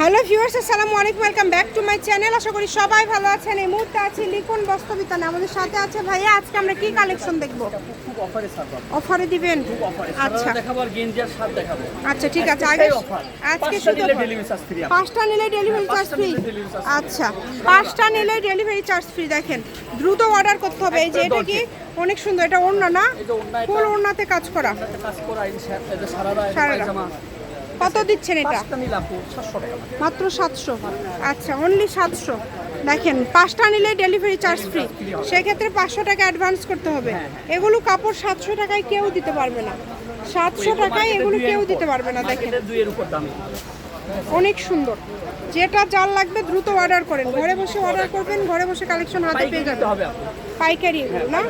Hello viewers আসসালামু আলাইকুম welcome back to my channel. আশা করি সবাই ভালো আছেন। এই মুহূর্তে আছি লিখুন বস্তবিতানে আমাদের সাথে আছে ভাইয়া আজকে আমরা কি কালেকশন দেখব? খুব অফারে অফারে দিবেন? আচ্ছা। দেখাবো আর দেখাবো। আচ্ছা ঠিক আছে। আগে আজকে শুধু। পাঁচটা নিলে ডেলিভারি চার্জ ফ্রি। আচ্ছা। পাঁচটা নিলে ডেলিভারি চার্জ ফ্রি দেখেন দ্রুত অর্ডার করতে হবে। এই যে এটা কি? অনেক সুন্দর। এটা ওড়না না? ফুল ওড়নাতে কাজ করা। কাজ করা এই কত দিচ্ছেন এটা? পাঁচটা নিলে আপু 700 টাকা। লাগে। মাত্র সাতশো। আচ্ছা অনলি সাতশো। দেখেন পাঁচটা নিলে ডেলিভারি চার্জ ফ্রি সেক্ষেত্রে পাঁচশো টাকা অ্যাডভান্স করতে হবে। এগুলো কাপড় সাতশো টাকায় কেউ দিতে পারবে না। সাতশো টাকায় এগুলো কেউ দিতে পারবে না দেখেন। অনেক সুন্দর। যেটা যার লাগবে দ্রুত অর্ডার করেন। ঘরে বসে অর্ডার করবেন ঘরে বসে কালেকশন হাতে পেয়ে আপু। পাইকারি না?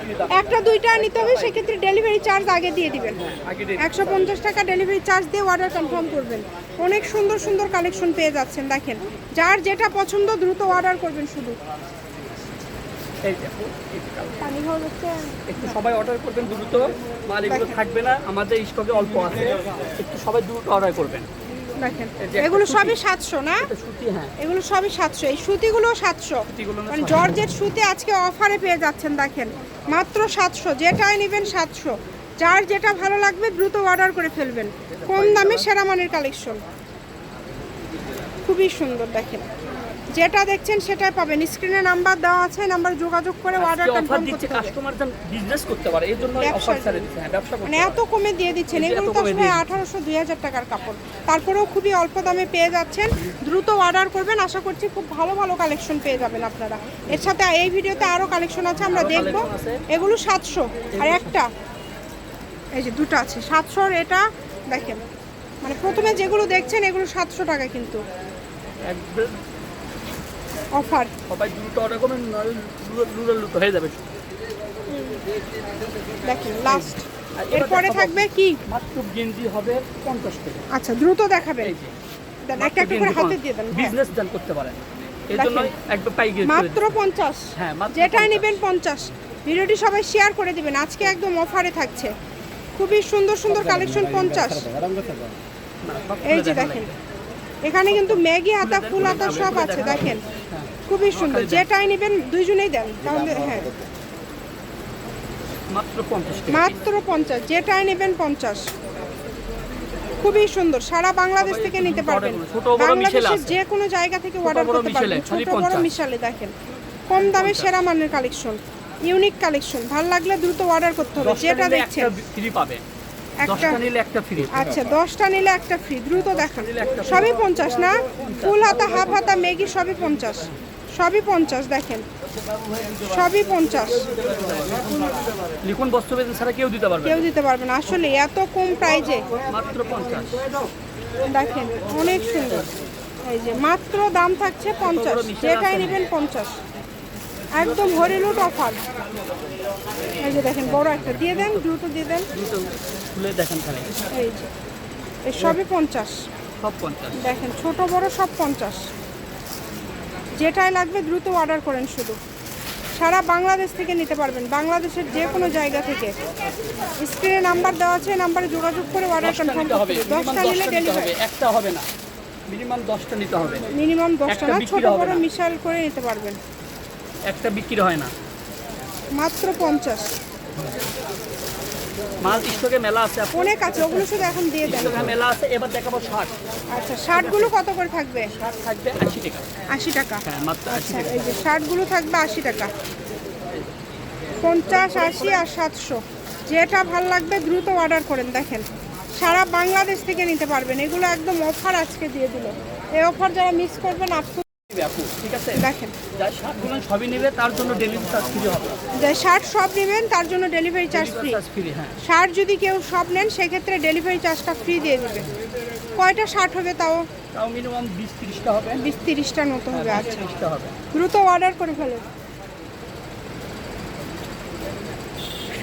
একটা দুইটা নিতে হবে সেক্ষেত্রে ডেলিভারি চার্জ আগে দিয়ে দিবেন। একশো পঞ্চাশ টাকা ডেলিভারি চার্জ দিয়ে অর্ডার কনফার্ম করবেন। অনেক সুন্দর সুন্দর কালেকশন পেয়ে যাচ্ছেন দেখেন। যার যেটা পছন্দ দ্রুত অর্ডার করবেন শুধু। একটু সবাই অর্ডার করবেন দ্রুত। মাল এগুলো থাকবে না আমাদের স্টকে অল্প আছে। একটু সবাই দ্রুত অর্ডার করবেন। দেখেন এগুলো সবই সাতশো না? হ্যাঁ। এগুলো সবই সাতশো। এই সুতিগুলো সাতশো। মানে 700 জর্জেট সুতি আজকে অফারে পেয়ে যাচ্ছেন দেখেন। মাত্র সাতশো। যেটাই নেবেন সাতশো। যার যেটা ভালো লাগবে দ্রুত অর্ডার করে ফেলবেন। কম দামে সেরা মানের কালেকশন খুবই সুন্দর দেখেন। যেটা দেখছেন সেটাই পাবেন। স্ক্রিনে নাম্বার দেওয়া আছে নাম্বার যোগাযোগ করে অর্ডার কনফার্ম করতে হবে। কাস্টমার যেন বিজনেস করতে পারে এই জন্য অফার ছেড়ে দিচ্ছে হ্যাঁ ব্যবসা করতে মানে এত কমে দিয়ে দিচ্ছেন। এগুলো তো আসলে দিয়ে দিচ্ছে। আঠারোশো দুই হাজার টাকার কাপড়। তারপরেও খুবই অল্প দামে পেয়ে যাচ্ছেন। দ্রুত অর্ডার করবেন। আশা করছি খুব ভালো ভালো কালেকশন পেয়ে যাবেন আপনারা। এর সাথে এই ভিডিওতে আরও কালেকশন আছে আমরা আরও দেখব। এগুলো সাতশো। আর একটা। এই যে দুটো আছে। সাতশোর এটা দেখেন। মানে প্রথমে যেগুলো দেখছেন এগুলো সাতশো টাকা কিন্তু। অফার। সবাই দ্রুত অর্ডার করবেন নয় লুটো লুটো হয়ে যাবে। দেখেন লাস্ট এরপরে থাকবে কি? মাত্র গেঞ্জি হবে পঞ্চাশ টাকা। আচ্ছা দ্রুত দেখাবেন। এই যে। একটা একটা করে হাতে দিয়ে দেন হ্যাঁ। বিজনেস দান করতে পারেন। এই জন্য দেখেন। পাইকারি মাত্র পঞ্চাশ। হ্যাঁ, মাত্র যেটাই 50 নেবেন পঞ্চাশ। ভিডিওটি সবাই শেয়ার করে দিবেন। আজকে একদম অফারে থাকছে। খুবই সুন্দর সুন্দর কালেকশন পঞ্চাশ। এই যে দেখেন এখানে কিন্তু ম্যাগি আতা ফুল আতা সব আছে দেখেন। খুবই সুন্দর। যেটাই নেবেন দুইজনেই দেন। তাহলে হ্যাঁ। মাত্র পঞ্চাশ যেটাই নেবেন পঞ্চাশ। খুবই সুন্দর। সারা বাংলাদেশ থেকে নিতে পারবেন। বাংলাদেশের যে কোনো জায়গা থেকে অর্ডার করতে পারবেন। ছোট বড় মিশালে দেখেন। কম দামে সেরা মানের কালেকশন। Unique collection. ভালো লাগলে দ্রুত অর্ডার করতে হবে। যেটা দেখছেন। ফ্রি আচ্ছা দশটা নিলে একটা ফ্রি দ্রুত দেখান। সবই পঞ্চাশ না? ফুল হাতা হাফ হাতা মেগি সবই পঞ্চাশ। সবই পঞ্চাশ দেখেন। সবই পঞ্চাশ। লিখুন বস্তু বেতন ছাড়া কেউ দিতে পারবে কেউ দিতে পারবে না। আসলে এত কম প্রাইজে। মাত্র পঞ্চাশ। দেখেন অনেক সুন্দর। এই যে মাত্র দাম থাকছে পঞ্চাশ। যেটাই। নেবেন পঞ্চাশ। একদম হরিলুট অফার এই যে দেখেন বড় একটা দিয়ে দেন দ্রুত দিয়ে দেন। খুলে দেখেন খালি এই যে এই সবই পঞ্চাশ। সব পঞ্চাশ। দেখেন ছোট বড় সব পঞ্চাশ। যেটাই লাগবে দ্রুত অর্ডার করেন শুধু। সারা বাংলাদেশ থেকে নিতে পারবেন। বাংলাদেশের যে কোনো জায়গা থেকে। স্ক্রিনে নাম্বার দেওয়া আছে নাম্বারে যোগাযোগ করে অর্ডার কনফার্ম করতে দশটা নিলে ডেলিভারি একটা হবে না। মিনিমাম দশটা নিতে হবে। মিনিমাম দশটা না ছোট বড় মিশাল করে নিতে পারবেন। একটা বিক্রি হয় না। মাত্র পঞ্চাশ। মাল স্টকে মেলা আছে অনেক আছে ওগুলো শুধু এখন দিয়ে দেন। মেলা আছে এবার দেখাবো আচ্ছা শার্টগুলো কত করে থাকবে? থাকবে আশি টাকা। আশি টাকা। হ্যাঁ মাত্র আশি আচ্ছা টাকা। এই যে শার্টগুলো থাকবে আশি টাকা। পঞ্চাশ আশি আর সাতশো। যেটা ভালো লাগবে দ্রুত অর্ডার করেন দেখেন। সারা বাংলাদেশ থেকে নিতে পারবেন। এগুলো একদম অফার আজকে দিয়ে দিল। এই অফার যারা মিস করবেন আজকে নেবে ঠিক আছে? দেখেন। যার ষাটগুলো সবই নেবে তার জন্য ডেলিভারি চার্জ ফ্রি হবে। যে শার্ট সব নেবেন তার জন্য ডেলিভারি চার্জ ফ্রি ফ্রি হ্যাঁ। শার্ট যদি কেউ সব নেন সেক্ষেত্রে ডেলিভারি চার্জটা ফ্রি দিয়ে দেবে। কয়টা শার্ট হবে তাও? তাও মিনিমাম বিশ তিরিশটা হবে। বিশ তিরিশটার মতো হবে হ্যাঁ, আচ্ছা। হবে। দ্রুত অর্ডার করে ফেলেন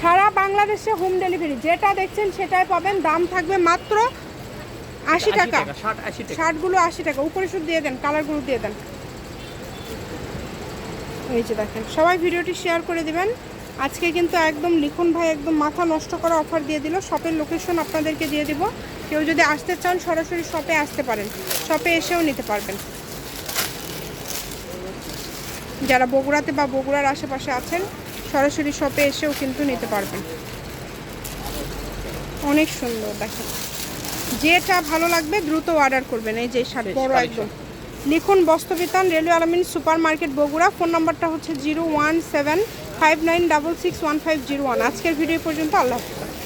সারা বাংলাদেশে হোম ডেলিভারি যেটা দেখছেন সেটাই পাবেন। দাম থাকবে মাত্র আশি টাকা। ষাট আশি টাকা। শার্টগুলো আশি টাকা। উপরে শুধু দিয়ে দেন কালারগুলো দিয়ে দেন। এই যে দেখেন সবাই ভিডিওটি শেয়ার করে দিবেন। আজকে কিন্তু একদম লিখুন ভাই একদম মাথা নষ্ট করা অফার দিয়ে দিল। শপের লোকেশন আপনাদেরকে দিয়ে দিব। কেউ যদি আসতে চান সরাসরি শপে আসতে পারেন। শপে এসেও নিতে পারবেন। যারা বগুড়াতে বা বগুড়ার আশেপাশে আছেন সরাসরি শপে এসেও কিন্তু নিতে পারবেন। অনেক সুন্দর দেখেন। যেটা ভালো লাগবে দ্রুত অর্ডার করবেন। এই যে শাড়ি বড়। একদম। লিখুন Bastrabitan railway Alamin super market Bogura. Phone নম্বরটা হচ্ছে zero one seven five nine six one five zero one. আজকের ভিডিও পর্যন্ত আল্লাহ হাফিজ।